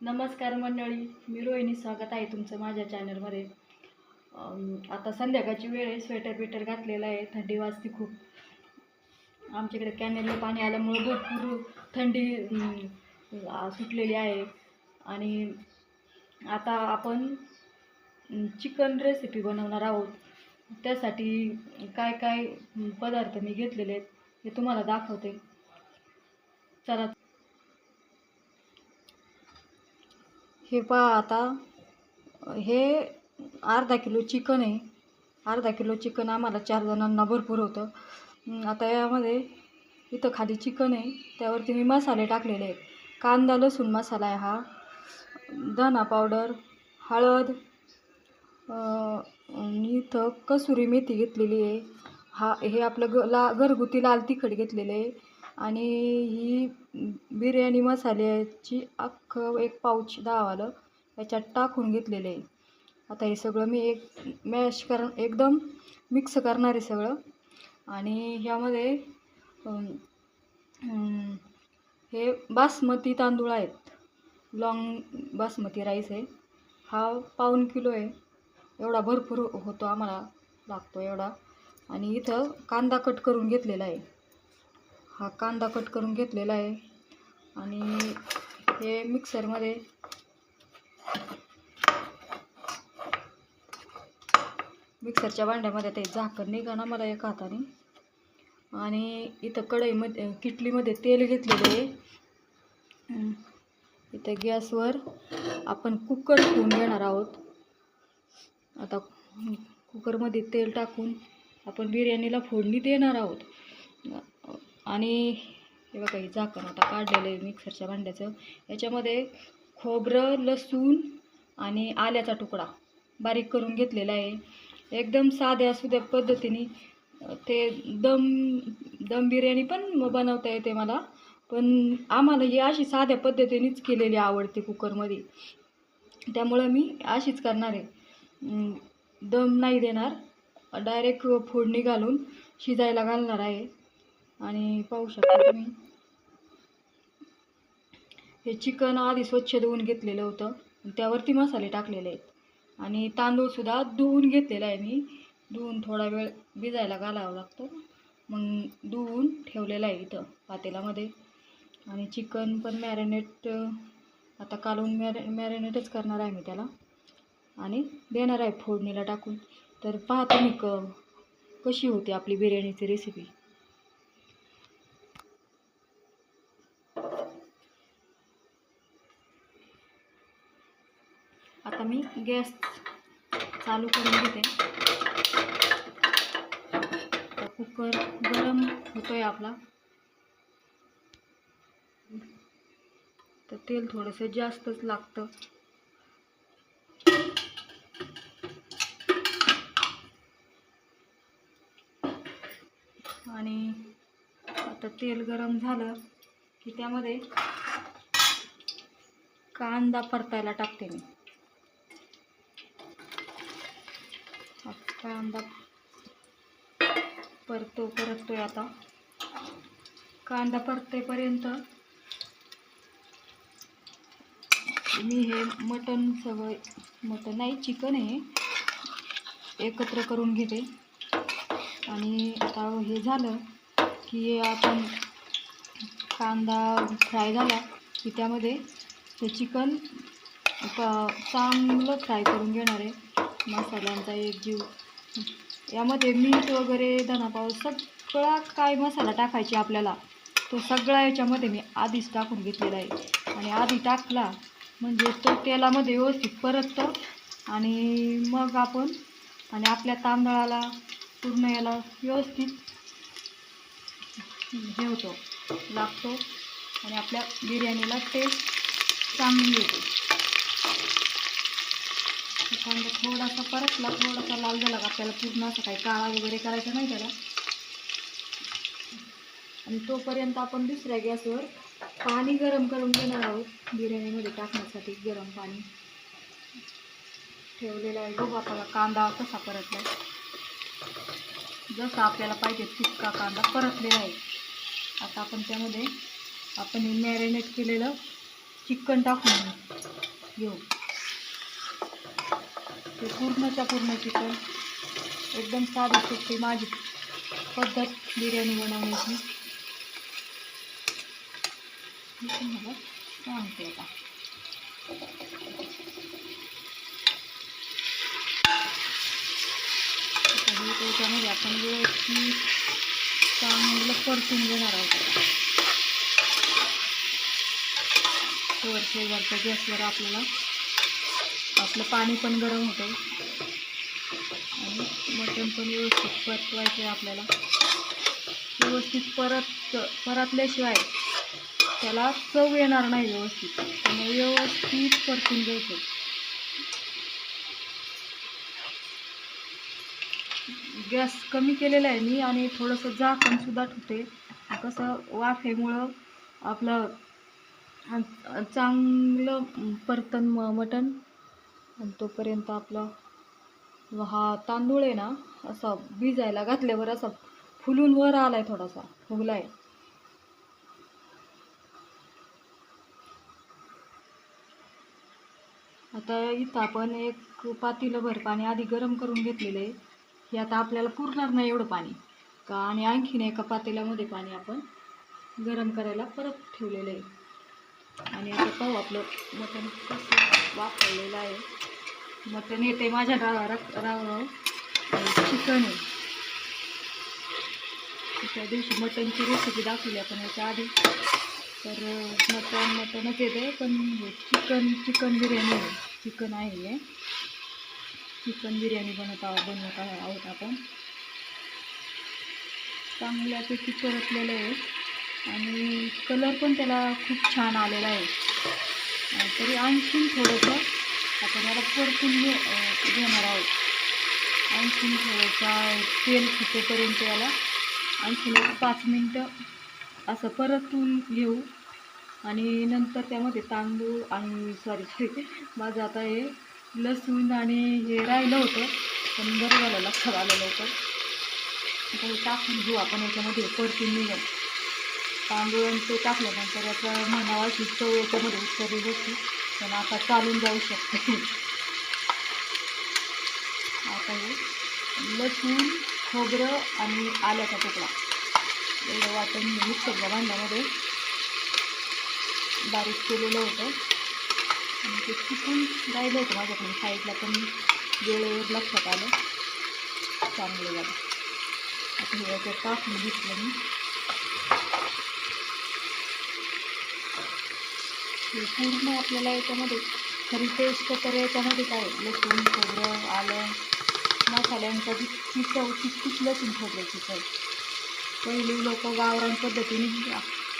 नमस्कार मंडळी मी रोहिणी स्वागत आहे तुमचं माझ्या चॅनलमध्ये. आता संध्याकाळची वेळ आहे स्वेटर बिटर घातलेलं आहे थंडी वाजते खूप. आमच्याकडे कॅनेलला पाणी आल्यामुळं भरपूर थंडी सुटलेली आहे. आणि आता आपण चिकन रेसिपी बनवणार आहोत. त्यासाठी काय काय पदार्थ मी घेतलेले आहेत हे तुम्हाला दाखवते. चला. हे पहा आता. हे अर्धा किलो चिकन आहे. अर्धा किलो चिकन आम्हाला चार जणांना भरपूर होतं. आता यामध्ये इथं खाली चिकन आहे. त्यावरती मी मसाले टाकलेले आहेत. कांदा लसूण मसाला आहे हा. धना पावडर हळद आणि इथं कसुरी मेथी घेतलेली आहे. हा हे आपलं ग ला घरगुती लाल तिखट घेतलेलं आहे. आणि ही बिर्याणी मसाल्याची अख्खं एक पाऊच दहावालं याच्यात टाकून घेतलेलं. आहे आता हे सगळं मी एक मॅश कर एकदम मिक्स करणार आहे सगळं. आणि ह्यामध्ये हे बासमती तांदूळ आहेत. लॉंग बासमती राईस आहे. हा पाऊण किलो आहे. एवढा भरपूर होतो आम्हाला लागतो एवढा. आणि इथं कांदा कट करून घेतलेला आहे. हा कांदा कट करून घेतलेला आहे. आणि हे मिक्सरमध्ये मिक्सरच्या भांड्यामध्ये ते झाकण निघाणं मला एक हाताने. आणि इथं कढईमध्ये किटलीमध्ये तेल घेतलेलं आहे. इथं गॅसवर आपण कुकर ठेवून घेणार आहोत. आता कुकरमध्ये तेल टाकून आपण बिर्याणीला फोडणी देणार आहोत. आणि हे बघा हे झाकण आता काढलेलं आहे मिक्सरच्या भांड्याचं. याच्यामध्ये खोबरं लसूण आणि आल्याचा तुकडा बारीक करून घेतलेला आहे. एकदम साध्या सुध्या पद्धतीने ते दम दम बिर्याणी पण बनवता येते मला पण आम्हाला ही अशी साध्या पद्धतीनेच केलेली आवडते कुकरमध्ये. त्यामुळं मी अशीच करणार आहे. दम नाही देणार डायरेक्ट फोडणी घालून शिजायला घालणार आहे. आणि पाहू शकता तुम्ही. हे चिकन आधी स्वच्छ धुवून घेतलेलं होतं. त्यावरती मसाले टाकलेले आहेत. आणि तांदूळसुद्धा धुवून घेतलेला आहे मी. धुवून थोडा वेळ भिजायला घालावा लागतो. मग धुवून ठेवलेलं आहे इथं पातेलामध्ये आणि चिकन पण मॅरिनेट आता कालवून मॅरि मॅरिनेटच करणार आहे मी त्याला. आणि देणार आहे फोडणीला टाकून. तर पाहतो मी क कशी होती आपली बिर्याणीची रेसिपी आता मी गॅस चालू करून घेते. कुकर गरम होतोय आपला. तर तेल थोडंसं जास्तच लागतं. आणि आता तेल गरम झालं की त्यामध्ये कांदा परतायला टाकते मी हा कांदा परतो परततोय आता. कांदा परतेपर्यंत मी हे मटण सगळं मटण नाही चिकन हे एकत्र करून घेते. आणि आता हे झालं की आपण कांदा फ्राय झाला की त्यामध्ये ते चिकन चांगलं फ्राय करून घेणार आहे. मसाल्यांचा एक जीव. यामध्ये मीठ वगैरे धनापाव सगळा काय मसाला टाकायची आपल्याला तो सगळा याच्यामध्ये मी आधीच टाकून घेतलेला आहे. आणि आधी टाकला म्हणजे तो तेलामध्ये व्यवस्थित परततं आणि मग आपण आणि आपल्या तांदळाला पूर्ण याला व्यवस्थित हे होतो लागतो आणि आपल्या बिर्याणीला टेस्ट चांगली येते. कांदा थोडासा परतला थोडासा लाल झाला का आपल्याला पूर्ण असं काही काळा वगैरे करायचा नाही त्याला. आणि तोपर्यंत आपण दुसऱ्या गॅसवर पाणी गरम करून घेणार आहोत बिर्याणीमध्ये टाकण्यासाठी गरम पाणी. ठेवलेलं आहे बघू आपल्याला कांदा कसा परतला जसा आपल्याला पाहिजे तितका कांदा परतलेला आहे. आता आपण त्यामध्ये आपण हे मॅरिनेट केलेलं चिकन टाकून घेऊ. ते पूर्णच्या पूर्ण चिकन. एकदम साधी सोपी माझी पद्धत बिर्याणी बनवण्याची. तुम्हाला सांगते आता त्याच्यामध्ये आपण व्यवस्थित चांगलं परतून घेणार आहोत. वरच्या गॅसवर आपल्याला आपलं पाणी पण गरम होतं. आणि मटण पण व्यवस्थित परतवायचं आहे आपल्याला. व्यवस्थित परत परतल्याशिवाय त्याला चव येणार नाही व्यवस्थित. त्यामुळे व्यवस्थित परतून घ्यायचं. गॅस कमी केलेला आहे मी आणि थोडंसं झाकणसुद्धा ठेवते. कसं वाफेमुळं आपलं चांगलं परतन म मटण आणि तोपर्यंत आपला हा तांदूळ आहे ना असा भिजायला घातल्यावर असा फुलून वर आलाय थोडासा फुगलाय. आता इथं आपण एक पातेलं पाणी आधी गरम करून घेतलेलं आहे. हे आता आपल्याला पुरणार नाही एवढं पाणी. का आणि आणखीन एका पातेल्यामध्ये पाणी आपण गरम करायला परत ठेवलेलं आहे. आणि आता पाहू आपलं मटण. कसं वापरलेलं आहे. मटण येते माझ्या गावा राव चिकन आहे. त्या दिवशी मटणची रेसिपी दाखवली आपण याच्या आधी. तर मटण मटणच येते पण चिकन चिकन बिर्याणी आहे. चिकन आहे हे. चिकन बिर्याणी बनवत आहोत बनवत आहोत आपण. चांगल्यापैकी परतलेलं आहे. आणि कलर पण त्याला खूप छान आलेला आहे. तरी आणखीन थोडंसं आपण याला परतून घे घेणार आहोत. आणखीन थोडंसं तेल सुटेपर्यंत याला आणखीन एक पाच मिनटं असं परतून घेऊ. आणि नंतर त्यामध्ये तांदूळ आणि सॉरी माझं आता हे लसूण आणि हे राहिलं होतं पण बरं झालं लक्षात आलं लवकर. टाकून घेऊ आपण याच्यामध्ये परतून निघू तांदूळ आणि ते टाकल्यानंतर याचा म्हणावा की चव याच्यामध्ये उतरली होती. पण आता चालून जाऊ शकते. आता हे लसूण खोबरं आणि आल्याचा तुकडा. एवढं वाटण मी मिक्सरच्या भांड्यामध्ये बारीक केलेलं होतं. आणि ते चुकून राहिलं होतं माझ्याकडून. साईडला पण वेळेवर लक्षात आलं. चांगलं झालं. आता हे याचं टाकून घेतलं मी पूर्ण आपल्याला याच्यामध्ये खरी टेस्ट तर याच्यामध्ये काय? लसूण खोबरं आलं मसाल्यांचा जी ती चव तितकीच लसूण खोबऱ्याची चव पहिले लोक गावरान पद्धतीने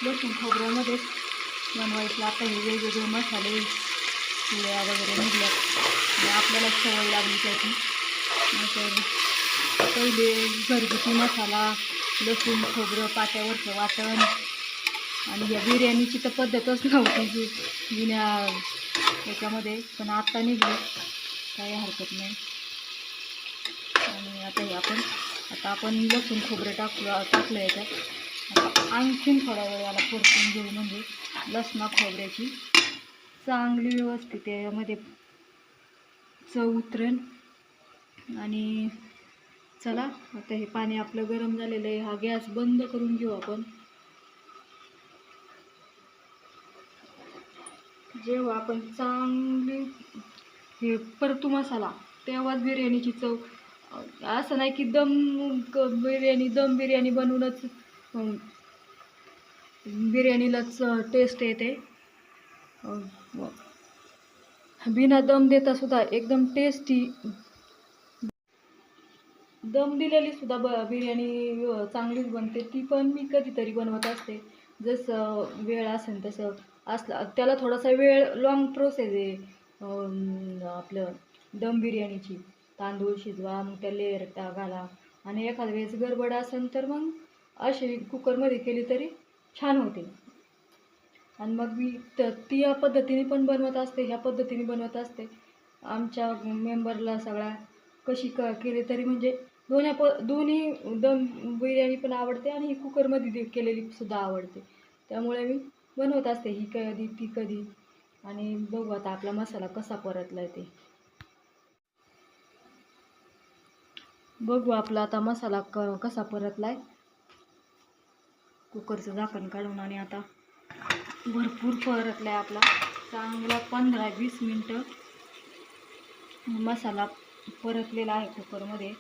लसूण खोबऱ्यामध्येच बनवायचे. आता हे वेगवेगळे मसाले पुळ्या वगैरे निघल्यात. आणि आपल्याला सवय लागली त्याची. नंतर पहिले घरगुती मसाला लसूण खोबरं पाट्यावरचं वाटण आणि या बिर्याणीची तर पद्धतच नव्हती जी. जुन्या याच्यामध्ये. पण आत्ता निघली. काही हरकत नाही. आणि आता हे आपण आता आपण लसूण खोबरं टाकलं टाकलं याच्यात. आता आणखीन थोडा वेळ याला परतून घेऊ म्हणजे लसणा खोबऱ्याची चांगली व्यवस्थित यामध्ये चव उतरेल. आणि चला आता हे पाणी आपलं गरम झालेलं आहे. हा गॅस बंद करून घेऊ आपण. जेव्हा आपण चांगली हे परतू मसाला तेव्हाच बिर्याणीची चव. असं नाही की दम क- बिर्याणी दम बिर्याणी बनवूनच बिर्याणीलाच टेस्ट येते. बिना दम देता सुद्धा एकदम टेस्टी दम दिलेली सुद्धा ब बिर्याणी चांगलीच बनते. ती पण मी कधीतरी बनवत असते. जसं वेळ असेल तसं असला त्याला थोडासा वेळ लॉंग प्रोसेस आहे आपलं दम बिर्याणीची. तांदूळ शिजवा मग त्या लेअर टा घाला. आणि एखाद्या वेळेस गडबड असेल तर मग अशी कुकरमध्ये केली तरी छान होते. आणि मग मी तर ती या पद्धतीने पण बनवत असते ह्या पद्धतीने बनवत असते. आमच्या मेंबरला सगळ्या कशी क केली तरी म्हणजे दोन्ही प दोन्ही दम बिर्याणी पण आवडते आणि ही कुकरमध्ये दे केलेली सुद्धा आवडते. त्यामुळे मी बनवत असते ही कधी ती कधी. आणि बघू आता आपला मसाला कसा परतला ते. बघू आपला आता मसाला क कसा परतलाय. कुकरचं झाकण काढून आणि आता भरपूर परतलाय आपला. चांगला पंधरा वीस मिनटं मसाला परतलेला आहे कुकरमध्ये.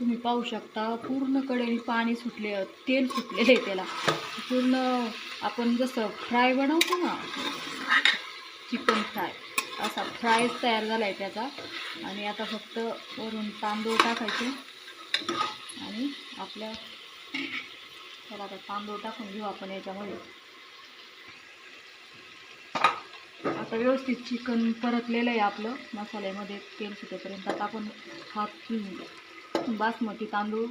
तुम्ही पाहू शकता पूर्ण कडेने पाणी सुटले तेल सुटलेलं आहे त्याला. पूर्ण आपण जसं फ्राय बनवतो ना चिकन फ्राय असा फ्रायच तयार झाला आहे त्याचा. आणि आता फक्त वरून तांदूळ टाकायचे. आणि आपल्या त्याला आता तांदूळ टाकून घेऊ आपण याच्यामध्ये. आता व्यवस्थित चिकन परतलेलं आहे आपलं. मसाल्यामध्ये तेल सुटेपर्यंत आता आपण हात बासमती तांदूळ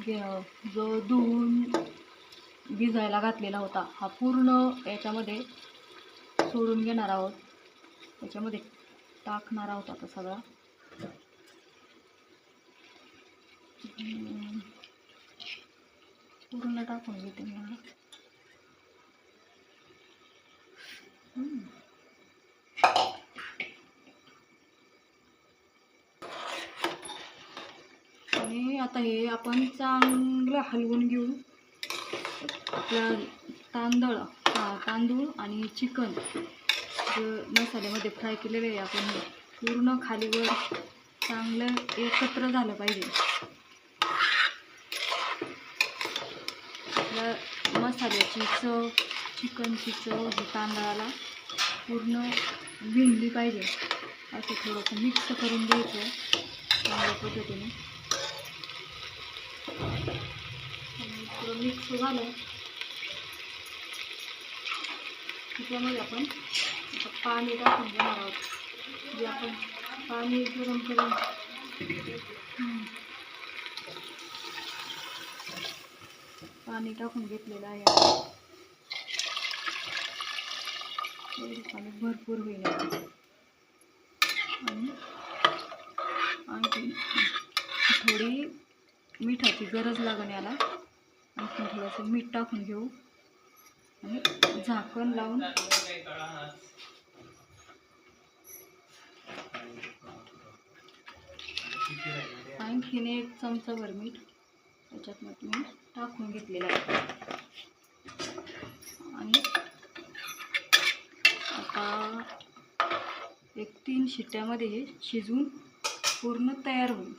घे- जो धुवून भिजायला घातलेला होता हा पूर्ण याच्यामध्ये सोडून घेणार आहोत. याच्यामध्ये टाकणार आहोत आता सगळा. पूर्ण टाकून घेते मला हे आपण चांगलं हलवून घेऊ. आपला तांदळ तांदूळ आणि चिकन. जे मसाल्यामध्ये फ्राय केलेलं आहे आपण हे. पूर्ण खालीवर चांगलं एकत्र झालं पाहिजे. आपल्या मसाल्याची चव चिकनची चव ही तांदळाला पूर्ण विणली पाहिजे. असं थोडंसं मिक्स करून घ्यायचं चांगल्या पद्धतीने. मिक्स झालं. त्याच्यामध्ये आपण पाणी टाकून घेणार आहोत. जे आपण पाणी गरम करून पाणी टाकून घेतलेलं आहे. पाणी भरपूर होईल आणि आणखी थोडी मिठाची गरज लागण याला. आणखी थोडंसं मीठ टाकून घेऊ. आणि झाकण लावून. आणखीन एक चमचाभर मीठ त्याच्यात मी टाकून घेतलेलं आहे. आणि आता एक तीन शिट्ट्यामध्ये हे शिजवून पूर्ण तयार होईल.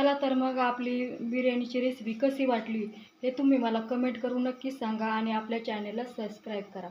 चला तर मग आपली बिर्याणीची रेसिपी कशी वाटली हे तुम्ही मला कमेंट करून नक्की सांगा आणि आपल्या चॅनेलला सबस्क्राईब करा.